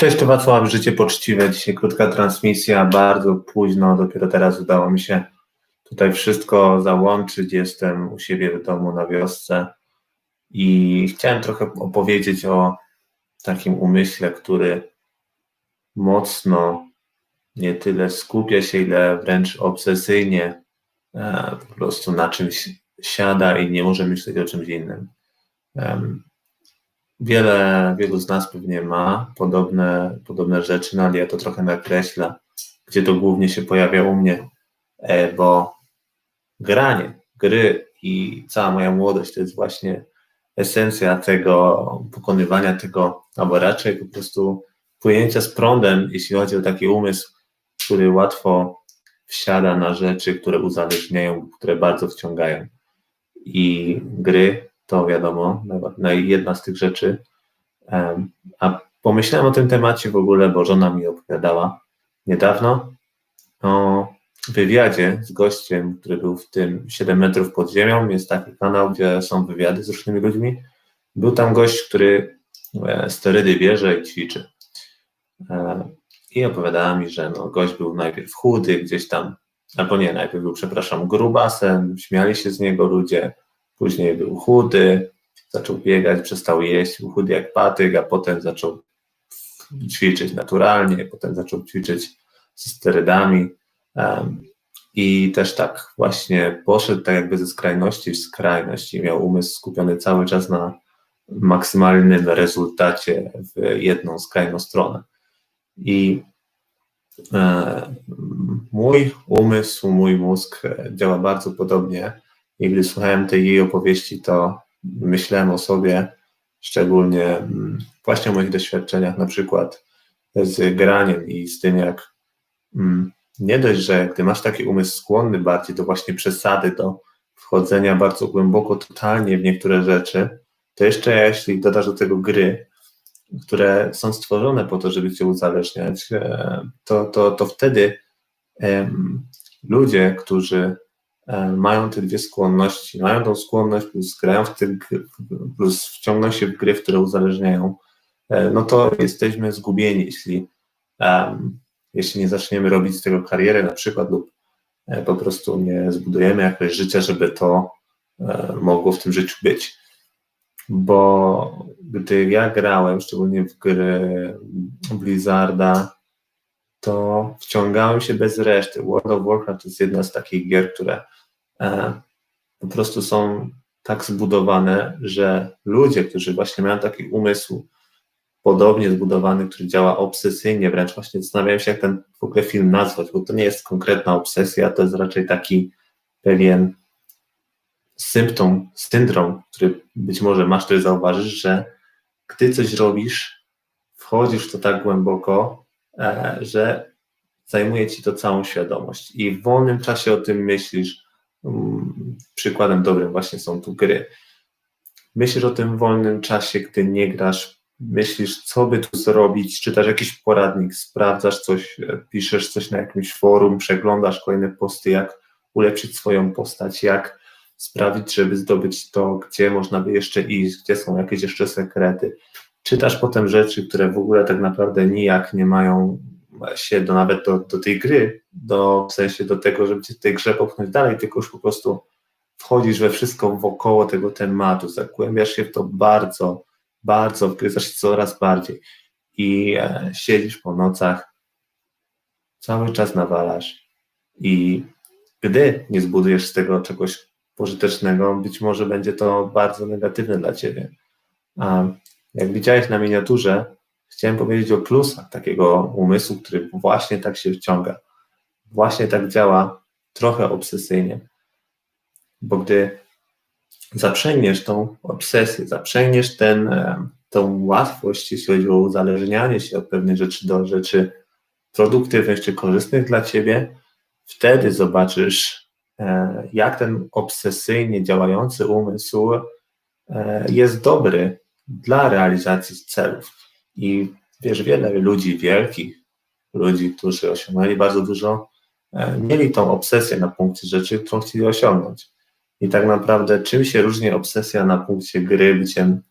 Cześć, to Wacław, Życie Poczciwe. Dzisiaj krótka transmisja, bardzo późno, dopiero teraz udało mi się tutaj wszystko załączyć. Jestem u siebie w domu na wiosce i chciałem trochę opowiedzieć o takim umyśle, który mocno nie tyle skupia się, ile wręcz obsesyjnie e, po prostu na czymś siada i nie może myśleć o czymś innym. Wiele, wielu z nas pewnie ma podobne, podobne rzeczy, no ale ja to trochę nakreślę, gdzie to głównie się pojawia u mnie, e, bo granie, gry i cała moja młodość to jest właśnie esencja tego pokonywania tego, albo raczej po prostu płynięcia z prądem, jeśli chodzi o taki umysł, który łatwo wsiada na rzeczy, które uzależniają, które bardzo wciągają. I gry to wiadomo, jedna z tych rzeczy. A pomyślałem o tym temacie w ogóle, bo żona mi opowiadała niedawno o wywiadzie z gościem, który był w tym 7 metrów pod ziemią. Jest taki kanał, gdzie są wywiady z różnymi ludźmi. Był tam gość, który e, sterydy bierze i ćwiczy. E, I opowiadała mi, że no, gość był najpierw chudy, gdzieś tam, albo nie, najpierw był, przepraszam, grubasem, śmiali się z niego ludzie, Później był chudy, zaczął biegać, przestał jeść, był chudy jak patyk, a potem zaczął ćwiczyć naturalnie, potem zaczął ćwiczyć ze sterydami. Um, I też tak właśnie poszedł tak jakby ze skrajności w skrajność i miał umysł skupiony cały czas na maksymalnym rezultacie w jedną skrajną stronę. I e, mój umysł, mój mózg działa bardzo podobnie i gdy słuchałem tej jej opowieści, to myślałem o sobie, szczególnie mm, właśnie o moich doświadczeniach, na przykład z graniem i z tym, jak mm, nie dość, że gdy masz taki umysł skłonny bardziej do właśnie przesady, do wchodzenia bardzo głęboko, totalnie w niektóre rzeczy, to jeszcze jeśli dodasz do tego gry, które są stworzone po to, żeby cię uzależniać, e, to, to, to wtedy ludzie, którzy mają te dwie skłonności, mają tą skłonność plus grają w tych, plus wciągną się w gry, w które uzależniają, e, no to jesteśmy zgubieni, jeśli, um, jeśli nie zaczniemy robić z tego kariery na przykład lub e, po prostu nie zbudujemy jakoś życia, żeby to mogło w tym życiu być. Bo gdy ja grałem, szczególnie w gry Blizzarda, to wciągałem się bez reszty. World of Warcraft jest jedna z takich gier, które E, po prostu są tak zbudowane, że ludzie, którzy właśnie mają taki umysł podobnie zbudowany, który działa obsesyjnie, wręcz właśnie zastanawiałem się, jak ten w ogóle film nazwać, bo to nie jest konkretna obsesja, to jest raczej taki pewien symptom, syndrom, który być może masz, który zauważysz, że gdy coś robisz, wchodzisz w to tak głęboko, e, że zajmuje ci to całą świadomość. I w wolnym czasie o tym myślisz, przykładem dobrym właśnie są tu gry. Myślisz o tym wolnym czasie, gdy nie grasz, myślisz, co by tu zrobić, czytasz jakiś poradnik, sprawdzasz coś, piszesz coś na jakimś forum, przeglądasz kolejne posty, jak ulepszyć swoją postać, jak sprawić, żeby zdobyć to, gdzie można by jeszcze iść, gdzie są jakieś jeszcze sekrety. Czytasz potem rzeczy, które w ogóle tak naprawdę nijak nie mają się do, nawet do, do tej gry, do, w sensie do tego, żeby cię tej grze popchnąć dalej, tylko już po prostu wchodzisz we wszystko wokoło tego tematu, zagłębiasz się w to bardzo, bardzo, wgryzasz się coraz bardziej i e, siedzisz po nocach, cały czas nawalasz i gdy nie zbudujesz z tego czegoś pożytecznego, być może będzie to bardzo negatywne dla ciebie. A jak widziałeś na miniaturze, chciałem powiedzieć o plusach takiego umysłu, który właśnie tak się wciąga, właśnie tak działa, trochę obsesyjnie. Bo gdy zaprzęgniesz tą obsesję, zaprzęgniesz ten, e, tą łatwość, jeśli chodzi o uzależnianie się od pewnych rzeczy do rzeczy produktywnych czy korzystnych dla ciebie, wtedy zobaczysz, e, jak ten obsesyjnie działający umysł e, jest dobry dla realizacji celów. I wiesz, wiele ludzi wielkich, ludzi, którzy osiągnęli bardzo dużo, e, mieli tą obsesję na punkcie rzeczy, którą chcieli osiągnąć. I tak naprawdę czym się różni obsesja na punkcie gry, byciem,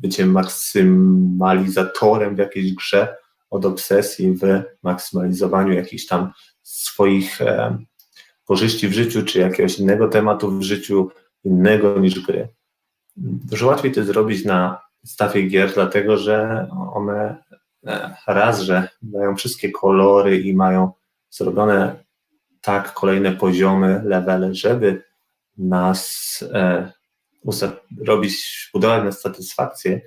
byciem maksymalizatorem w jakiejś grze, od obsesji w maksymalizowaniu jakichś tam swoich e, korzyści w życiu, czy jakiegoś innego tematu w życiu, innego niż gry. Dużo łatwiej to zrobić na podstawie gier, dlatego że one e, raz, że dają wszystkie kolory i mają zrobione tak kolejne poziomy, levely, żeby nas e, robić, budować na satysfakcję,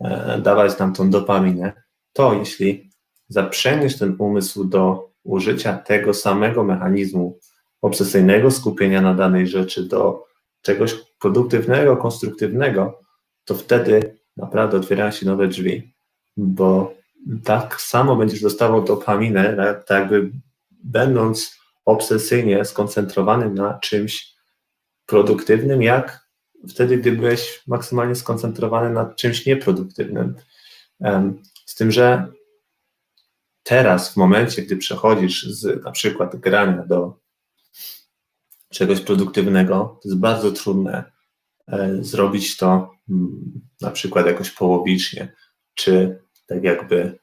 e, dawać nam tą dopaminę, to jeśli zaprzęgniesz ten umysł do użycia tego samego mechanizmu obsesyjnego skupienia na danej rzeczy do czegoś produktywnego, konstruktywnego, to wtedy naprawdę otwierają się nowe drzwi, bo tak samo będziesz dostawał dopaminę, tak jakby będąc obsesyjnie skoncentrowanym na czymś produktywnym, jak wtedy, gdy byłeś maksymalnie skoncentrowany na czymś nieproduktywnym. Z tym, że teraz, w momencie, gdy przechodzisz z na przykład grania do czegoś produktywnego, to jest bardzo trudne zrobić to mm, na przykład jakoś połowicznie, czy tak jakby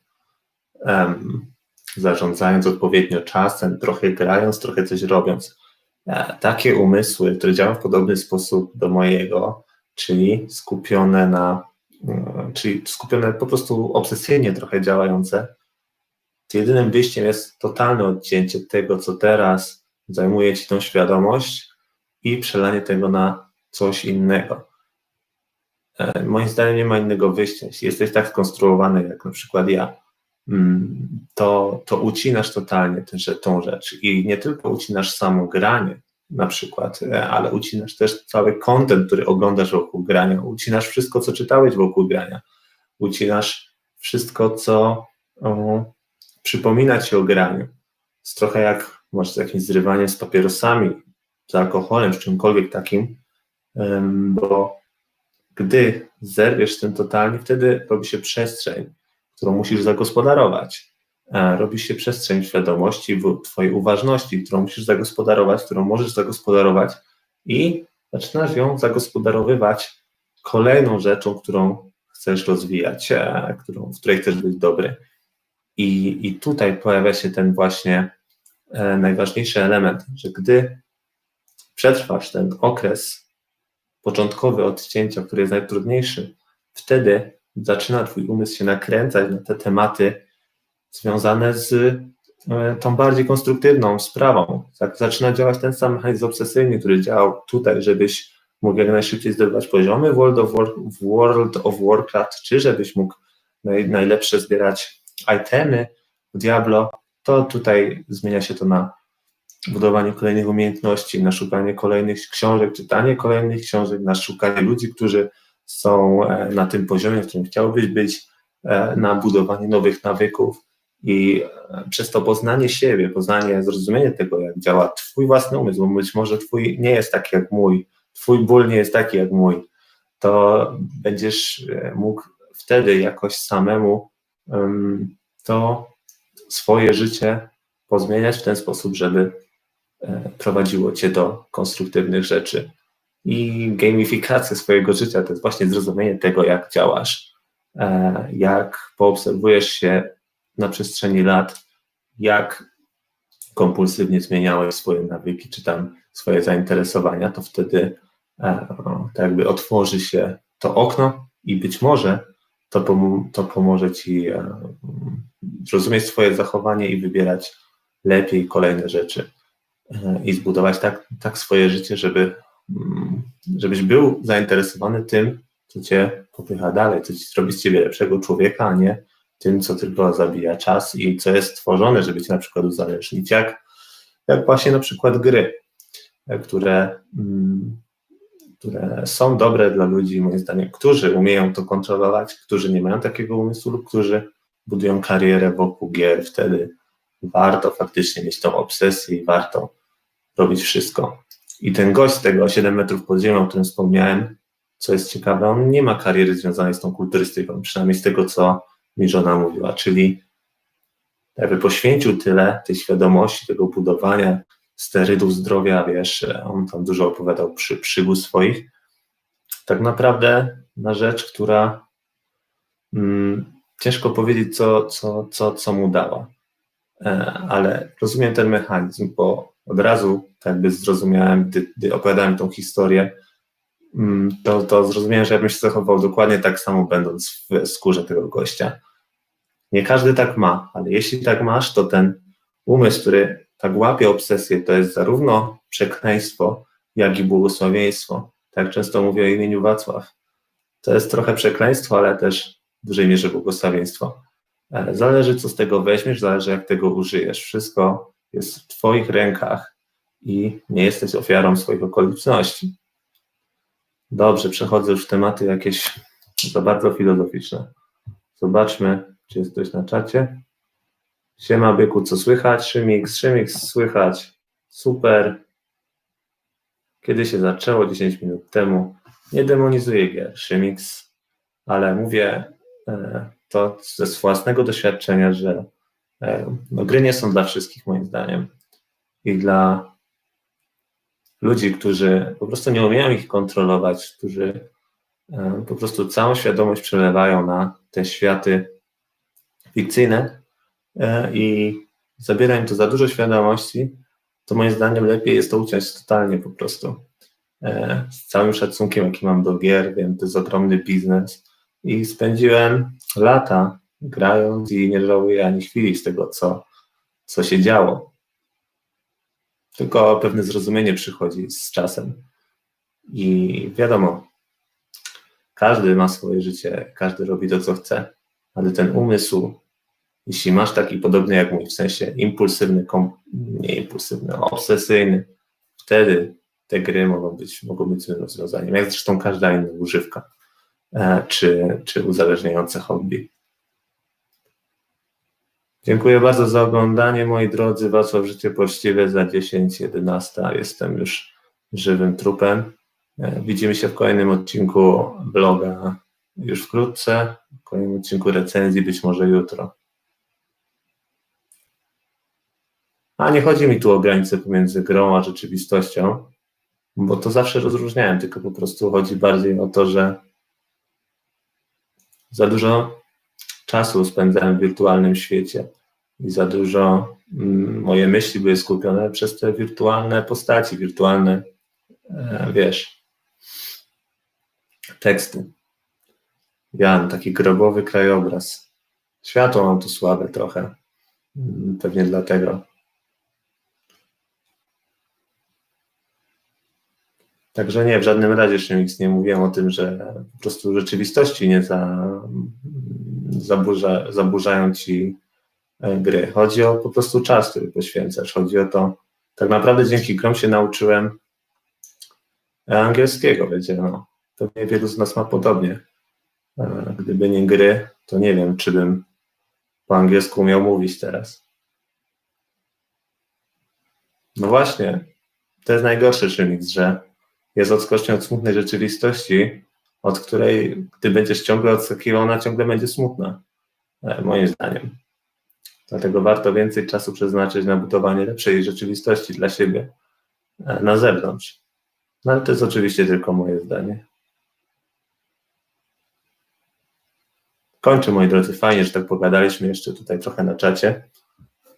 um, zarządzając odpowiednio czasem, trochę grając, trochę coś robiąc. E, takie umysły, które działają w podobny sposób do mojego, czyli skupione na, e, czyli skupione po prostu obsesyjnie trochę działające, jedynym wyjściem jest totalne odcięcie tego, co teraz zajmuje ci tą świadomość i przelanie tego na coś innego. E, moim zdaniem nie ma innego wyjścia. Jeśli jesteś tak skonstruowany, jak na przykład ja, mm, to, to ucinasz totalnie tę, tą rzecz. I nie tylko ucinasz samo granie, na przykład, e, ale ucinasz też cały kontent, który oglądasz wokół grania, ucinasz wszystko, co czytałeś wokół grania, ucinasz wszystko, co przypomina ci o graniu. Jest trochę jak masz jakieś zrywanie z papierosami, z alkoholem, z czymkolwiek takim, bo gdy zerwiesz tym totalnie, wtedy robi się przestrzeń, którą musisz zagospodarować. Robi się przestrzeń świadomości, Twojej uważności, którą musisz zagospodarować, którą możesz zagospodarować i zaczynasz ją zagospodarowywać kolejną rzeczą, którą chcesz rozwijać, e, którą, w której chcesz być dobry. I, I tutaj pojawia się ten właśnie e, najważniejszy element, że gdy przetrwasz ten okres początkowy odcięcia, który jest najtrudniejszy, wtedy zaczyna Twój umysł się nakręcać na te tematy związane z e, tą bardziej konstruktywną sprawą. Tak zaczyna działać ten sam mechanizm obsesyjny, który działał tutaj, żebyś mógł jak najszybciej zdobywać poziomy World of, War, World of Warcraft, czy żebyś mógł naj, najlepsze zbierać itemy w Diablo, to tutaj zmienia się to na budowanie kolejnych umiejętności, na szukanie kolejnych książek, czytanie kolejnych książek, na szukanie ludzi, którzy są e, na tym poziomie, w którym chciałbyś być, e, na budowanie nowych nawyków i e, przez to poznanie siebie, poznanie, zrozumienie tego, jak działa Twój własny umysł, bo być może Twój nie jest taki jak mój, Twój ból nie jest taki jak mój, to będziesz mógł wtedy jakoś samemu to swoje życie pozmieniać w ten sposób, żeby prowadziło cię do konstruktywnych rzeczy. I gamifikacja swojego życia to jest właśnie zrozumienie tego, jak działasz, e, jak poobserwujesz się na przestrzeni lat, jak kompulsywnie zmieniałeś swoje nawyki, czy tam swoje zainteresowania, to wtedy e, tak jakby otworzy się to okno i być może to, pom to pomoże ci zrozumieć swoje zachowanie i wybierać lepiej kolejne rzeczy i zbudować tak, tak swoje życie, żeby, mm, żebyś był zainteresowany tym, co cię popycha dalej, co ci zrobi z ciebie lepszego człowieka, a nie tym, co tylko zabija czas i co jest stworzone, żeby cię na przykład uzależnić, jak, jak właśnie na przykład gry, które, mm, które są dobre dla ludzi, moim zdaniem, którzy umieją to kontrolować, którzy nie mają takiego umysłu lub którzy budują karierę wokół gier, wtedy warto faktycznie mieć tą obsesję i warto robić wszystko. I ten gość z tego 7 metrów pod ziemią, o którym wspomniałem, co jest ciekawe, on nie ma kariery związanej z tą kulturystyką, przynajmniej z tego, co mi żona mówiła, czyli jakby poświęcił tyle tej świadomości, tego budowania sterydów zdrowia, wiesz, on tam dużo opowiadał przy przygód swoich, tak naprawdę na rzecz, która mm, ciężko powiedzieć, co, co, co, co mu dała. E, ale rozumiem ten mechanizm, bo od razu tak jakby zrozumiałem, gdy, gdy opowiadałem tą historię, mm, to, to zrozumiałem, że ja bym się zachował dokładnie tak samo, będąc w skórze tego gościa. Nie każdy tak ma, ale jeśli tak masz, to ten umysł, który tak łapie obsesję, to jest zarówno przekleństwo, jak i błogosławieństwo. Tak często mówię o imieniu Wacław. To jest trochę przekleństwo, ale też w dużej mierze błogosławieństwo. E, zależy, co z tego weźmiesz, zależy, jak tego użyjesz. Wszystko jest w Twoich rękach i nie jesteś ofiarą swoich okoliczności. Dobrze, przechodzę już tematy jakieś za bardzo filozoficzne. Zobaczmy, czy jest ktoś na czacie. Siema byku, co słychać? Szymix, Szymix, słychać. Super. Kiedy się zaczęło? 10 minut temu. Nie demonizuję gier, Szymix, ale mówię e, to ze własnego doświadczenia, że no, gry nie są dla wszystkich, moim zdaniem. I dla ludzi, którzy po prostu nie umieją ich kontrolować, którzy e, po prostu całą świadomość przelewają na te światy fikcyjne e, i zabiera im to za dużo świadomości, to moim zdaniem lepiej jest to uciąć totalnie po prostu. Z całym szacunkiem, jaki mam do gier, wiem, to jest ogromny biznes i spędziłem lata grając i nie żałuję ani chwili z tego, co, co się działo. Tylko pewne zrozumienie przychodzi z czasem. I wiadomo, każdy ma swoje życie, każdy robi to, co chce, ale ten umysł, jeśli masz taki podobny jak mój, w sensie impulsywny, kom, nie impulsywny, obsesyjny, wtedy te gry mogą być, mogą być rozwiązaniem, jak zresztą każda inna używka. E, czy, czy uzależniające hobby. Dziękuję bardzo za oglądanie, moi drodzy. Wacław Życie Poczciwe za 10.11. Jestem już żywym trupem. E, widzimy się w kolejnym odcinku bloga już wkrótce, w kolejnym odcinku recenzji, być może jutro. A nie chodzi mi tu o granicę pomiędzy grą a rzeczywistością, bo to zawsze rozróżniałem, tylko po prostu chodzi bardziej o to, że za dużo czasu spędzałem w wirtualnym świecie i za dużo mm, moje myśli były skupione przez te wirtualne postaci, wirtualne, e, wiesz, teksty. Ja taki grobowy krajobraz. Światło mam tu słabe trochę. Mm, pewnie dlatego. Także nie, w żadnym razie jeszcze nic nie mówiłem o tym, że po prostu rzeczywistości nie za, zaburza, zaburzają ci e, gry. Chodzi o po prostu czas, który poświęcasz. Chodzi o to, tak naprawdę dzięki grom się nauczyłem angielskiego, wiecie, no. Pewnie wielu z nas ma podobnie. E, gdyby nie gry, to nie wiem, czy bym po angielsku umiał mówić teraz. No właśnie, to jest najgorszy czynnik, że jest odskocznią od smutnej rzeczywistości, od której, gdy będziesz ciągle odskakiwał, ona ciągle będzie smutna, e, moim zdaniem. Dlatego warto więcej czasu przeznaczyć na budowanie lepszej rzeczywistości dla siebie e, na zewnątrz. No ale to jest oczywiście tylko moje zdanie. Kończę, moi drodzy. Fajnie, że tak pogadaliśmy jeszcze tutaj trochę na czacie,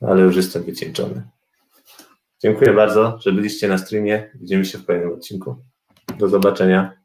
ale już jestem wycieńczony. Dziękuję bardzo, że byliście na streamie. Widzimy się w kolejnym odcinku. Do zobaczenia.